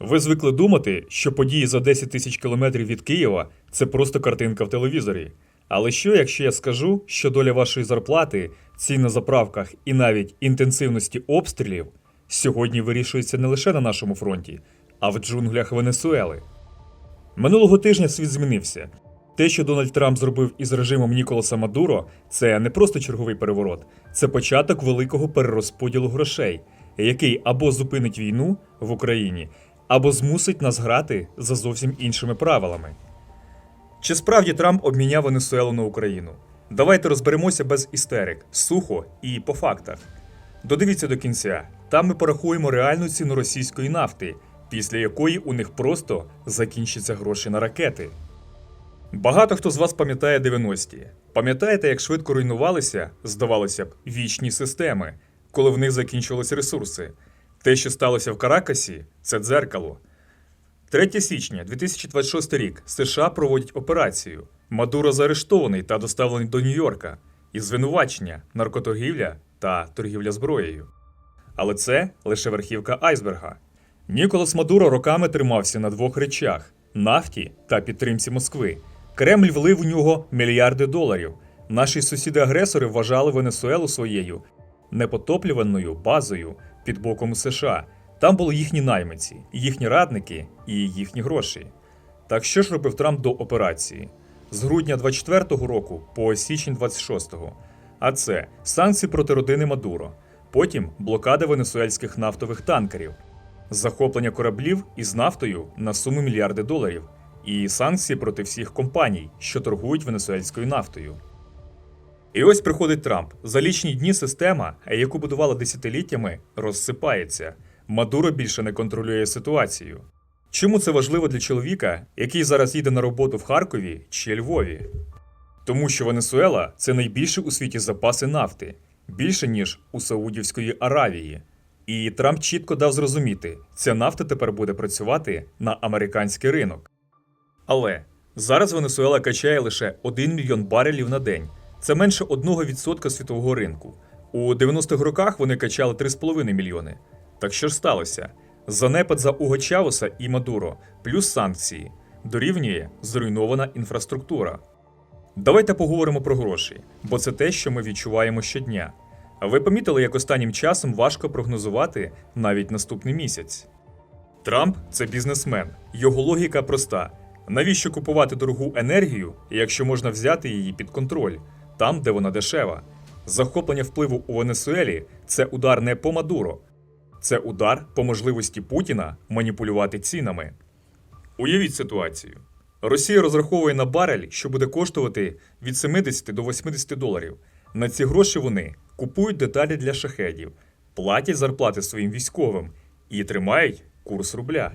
Ви звикли думати, що події за 10 тисяч кілометрів від Києва це просто картинка в телевізорі. Але що, якщо я скажу, що доля вашої зарплати, цін на заправках і навіть інтенсивності обстрілів сьогодні вирішується не лише на нашому фронті, а в джунглях Венесуели? Минулого тижня світ змінився. Те, що Дональд Трамп зробив із режимом Ніколаса Мадуро, це не просто черговий переворот, це початок великого перерозподілу грошей, який або зупинить війну в Україні, або змусить нас грати за зовсім іншими правилами. Чи справді Трамп обміняв Венесуелу на Україну? Давайте розберемося без істерик, сухо і по фактах. Додивіться до кінця. Там ми порахуємо реальну ціну російської нафти, після якої у них просто закінчаться гроші на ракети. Багато хто з вас пам'ятає 90-ті. Пам'ятаєте, як швидко руйнувалися, здавалося б, вічні системи, коли в них закінчувалися ресурси. Те, що сталося в Каракасі, це дзеркало. 3 січня 2026 рік США проводять операцію. Мадуро заарештований та доставлений до Нью-Йорка із звинувачення, наркоторгівля та торгівля зброєю. Але це лише верхівка айсберга. Ніколас Мадуро роками тримався на двох речах: нафті та підтримці Москви. Кремль влив у нього мільярди доларів. Наші сусіди-агресори вважали Венесуелу своєю непотоплюваною базою під боком США. Там були їхні наймиці, їхні радники і їхні гроші. Так що ж робив Трамп до операції? З грудня 24-го року по січень 26-го. А це санкції проти родини Мадуро, потім блокада венесуельських нафтових танкерів, захоплення кораблів із нафтою на суму мільярди доларів, і санкції проти всіх компаній, що торгують венесуельською нафтою. І ось приходить Трамп. За лічні дні система, яку будувала десятиліттями, розсипається. Мадуро більше не контролює ситуацію. Чому це важливо для чоловіка, який зараз їде на роботу в Харкові чи Львові? Тому що Венесуела це найбільші у світі запаси нафти, більше ніж у Саудівської Аравії. І Трамп чітко дав зрозуміти, ця нафта тепер буде працювати на американський ринок. Але зараз Венесуела качає лише 1 мільйон барелів на день. Це менше 1% світового ринку. У 90-х роках вони качали 3,5 мільйони. Так що ж сталося? Занепад за Уго Чавеса і Мадуро, плюс санкції, дорівнює зруйнована інфраструктура. Давайте поговоримо про гроші, бо це те, що ми відчуваємо щодня. Ви помітили, як останнім часом важко прогнозувати навіть наступний місяць? Трамп це бізнесмен. Його логіка проста: навіщо купувати дорогу енергію, якщо можна взяти її під контроль, там, де вона дешева? Захоплення впливу у Венесуелі це удар не по Мадуро, це удар по можливості Путіна маніпулювати цінами. Уявіть ситуацію. Росія розраховує на барель, що буде коштувати від 70 до 80 доларів. На ці гроші вони купують деталі для шахедів, платять зарплати своїм військовим і тримають курс рубля.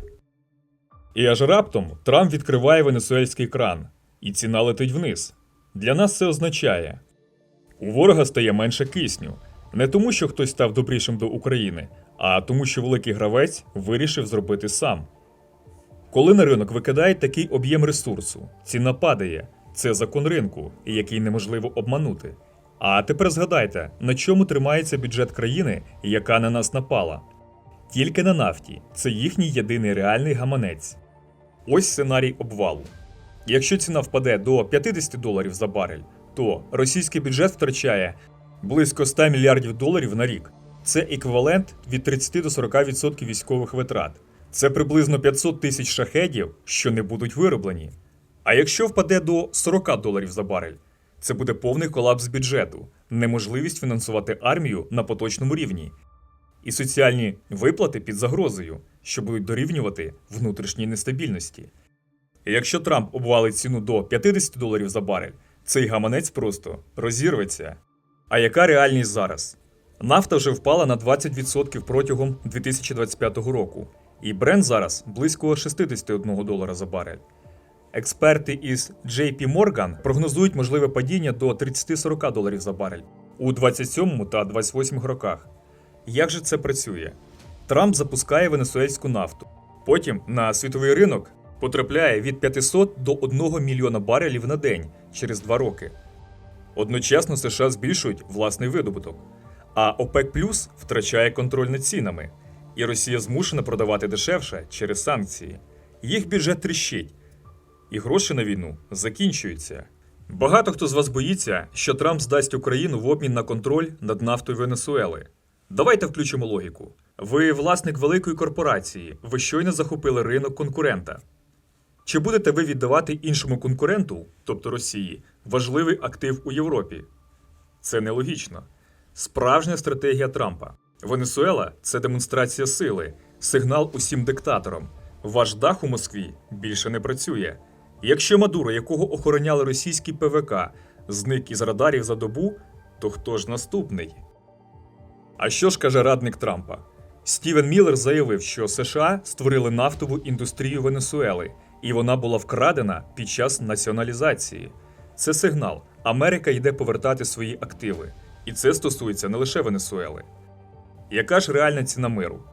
І аж раптом Трамп відкриває венесуельський кран, і ціна летить вниз. Для нас це означає: у ворога стає менше кисню. Не тому, що хтось став добрішим до України, а тому, що великий гравець вирішив зробити сам. Коли на ринок викидають такий об'єм ресурсу, ціна падає. Це закон ринку, який неможливо обманути. А тепер згадайте, на чому тримається бюджет країни, яка на нас напала. Тільки на нафті це їхній єдиний реальний гаманець. Ось сценарій обвалу. Якщо ціна впаде до 50 доларів за барель, то російський бюджет втрачає близько 100 мільярдів доларів на рік. Це еквівалент від 30 до 40% військових витрат. Це приблизно 500 тисяч шахедів, що не будуть вироблені. А якщо впаде до 40 доларів за барель, це буде повний колапс бюджету, неможливість фінансувати армію на поточному рівні, і соціальні виплати під загрозою, що будуть дорівнювати внутрішній нестабільності. Якщо Трамп обвалить ціну до 50 доларів за барель, цей гаманець просто розірветься. А яка реальність зараз? Нафта вже впала на 20% протягом 2025 року, і бренд зараз близько 61 долара за барель. Експерти із JP Morgan прогнозують можливе падіння до 30-40 доларів за барель у 27 та 28 роках. Як же це працює? Трамп запускає венесуельську нафту. Потім на світовий ринок потрапляє від 500 до 1 мільйона барелів на день через 2 роки. Одночасно США збільшують власний видобуток, а ОПЕК Плюс втрачає контроль над цінами. І Росія змушена продавати дешевше через санкції. Їх бюджет тріщить, і гроші на війну закінчуються. Багато хто з вас боїться, що Трамп здасть Україну в обмін на контроль над нафтою Венесуели. Давайте включимо логіку. Ви власник великої корпорації, ви щойно захопили ринок конкурента. Чи будете ви віддавати іншому конкуренту, тобто Росії, важливий актив у Європі? Це нелогічно. Справжня стратегія Трампа. Венесуела це демонстрація сили, сигнал усім диктаторам. Ваш дах у Москві більше не працює. Якщо Мадуро, якого охороняли російські ПВК, зник із радарів за добу, то хто ж наступний? А що ж каже радник Трампа? Стівен Міллер заявив, що США створили нафтову індустрію Венесуели, і вона була вкрадена під час націоналізації. Це сигнал. Америка йде повертати свої активи. І це стосується не лише Венесуели. Яка ж реальна ціна миру?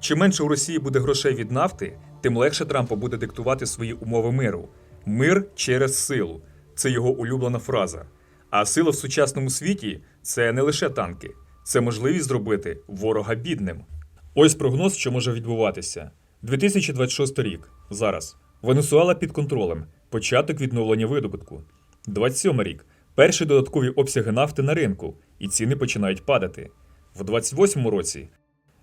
Чим менше у Росії буде грошей від нафти, тим легше Трампу буде диктувати свої умови миру. Мир через силу це його улюблена фраза. А сила в сучасному світі це не лише танки, це можливість зробити ворога бідним. Ось прогноз, що може відбуватися. 2026 рік. Зараз. Венесуела під контролем. Початок відновлення видобутку. 27 рік. Перші додаткові обсяги нафти на ринку, і ціни починають падати. В 28 році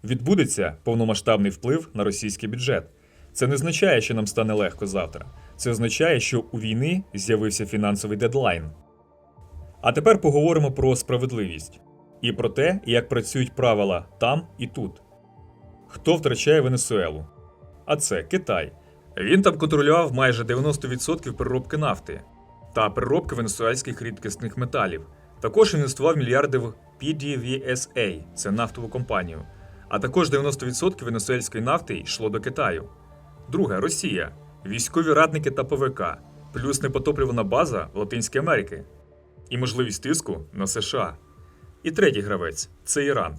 відбудеться повномасштабний вплив на російський бюджет. Це не означає, що нам стане легко завтра. Це означає, що у війни з'явився фінансовий дедлайн. А тепер поговоримо про справедливість і про те, як працюють правила там і тут. Хто втрачає Венесуелу? А це Китай. Він там контролював майже 90% переробки нафти та переробки венесуельських рідкісних металів. Також інвестував мільярди в PDVSA – це нафтову компанію. А також 90% венесуельської нафти йшло до Китаю. Друге Росія, військові радники та ПВК, плюс непотоплювана база Латинській Америки і можливість тиску на США. І третій гравець це Іран.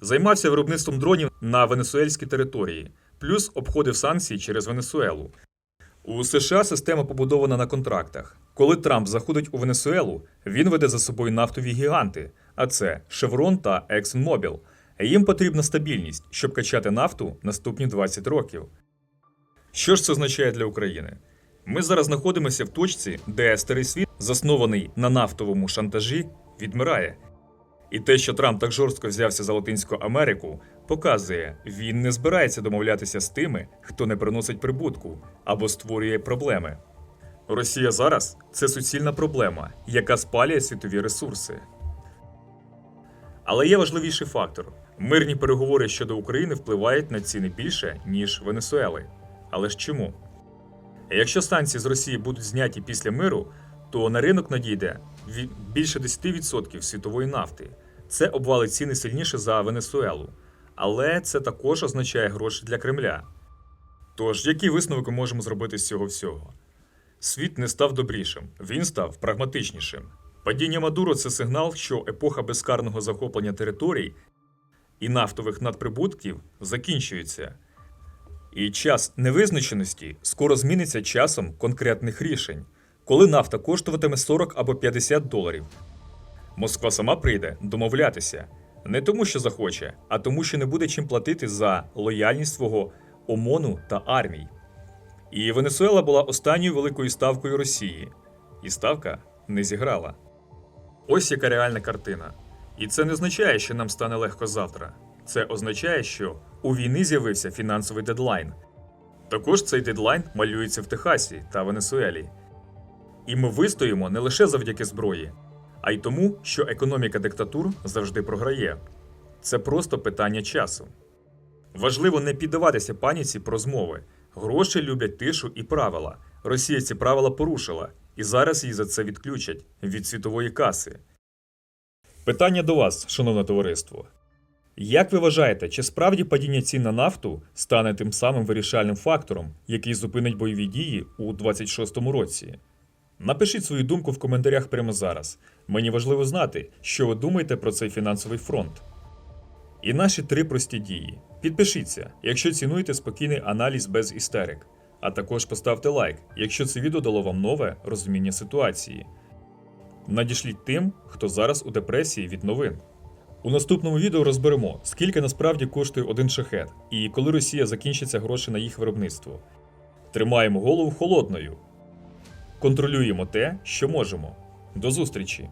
Займався виробництвом дронів на венесуельській території, плюс обходив санкції через Венесуелу. У США система побудована на контрактах. Коли Трамп заходить у Венесуелу, він веде за собою нафтові гіганти, а це Chevron та ExxonMobil. Їм потрібна стабільність, щоб качати нафту наступні 20 років. Що ж це означає для України? Ми зараз знаходимося в точці, де старий світ, заснований на нафтовому шантажі, відмирає. І те, що Трамп так жорстко взявся за Латинську Америку, показує, він не збирається домовлятися з тими, хто не приносить прибутку або створює проблеми. Росія зараз це суцільна проблема, яка спалює світові ресурси. Але є важливіший фактор: мирні переговори щодо України впливають на ціни більше, ніж Венесуели. Але ж чому? Якщо санкції з Росії будуть зняті після миру, то на ринок надійде більше 10% світової нафти. Це обвалить ціни сильніше за Венесуелу. Але це також означає гроші для Кремля. Тож, які висновки можемо зробити з цього всього? Світ не став добрішим, він став прагматичнішим. Падіння Мадуро це сигнал, що епоха безкарного захоплення територій і нафтових надприбутків закінчується. І час невизначеності скоро зміниться часом конкретних рішень, коли нафта коштуватиме 40 або 50 доларів. Москва сама прийде домовлятися не тому, що захоче, а тому, що не буде чим платити за лояльність свого ОМОНу та армій. І Венесуела була останньою великою ставкою Росії, і ставка не зіграла. Ось яка реальна картина. І це не означає, що нам стане легко завтра. Це означає, що у війни з'явився фінансовий дедлайн. Також цей дедлайн малюється в Техасі та Венесуелі. І ми вистоїмо не лише завдяки зброї, а й тому, що економіка диктатур завжди програє. Це просто питання часу. Важливо не піддаватися паніці про змови. Гроші люблять тишу і правила. Росія ці правила порушила, і зараз її за це відключать від світової каси. Питання до вас, шановне товариство. Як ви вважаєте, чи справді падіння цін на нафту стане тим самим вирішальним фактором, який зупинить бойові дії у 26-му році? Напишіть свою думку в коментарях прямо зараз. Мені важливо знати, що ви думаєте про цей фінансовий фронт. І наші три прості дії. Підпишіться, якщо цінуєте спокійний аналіз без істерик. А також поставте лайк, якщо це відео дало вам нове розуміння ситуації. Надішліть тим, хто зараз у депресії від новин. У наступному відео розберемо, скільки насправді коштує один шахет і коли Росія закінчиться гроші на їх виробництво. Тримаємо голову холодною. Контролюємо те, що можемо. До зустрічі!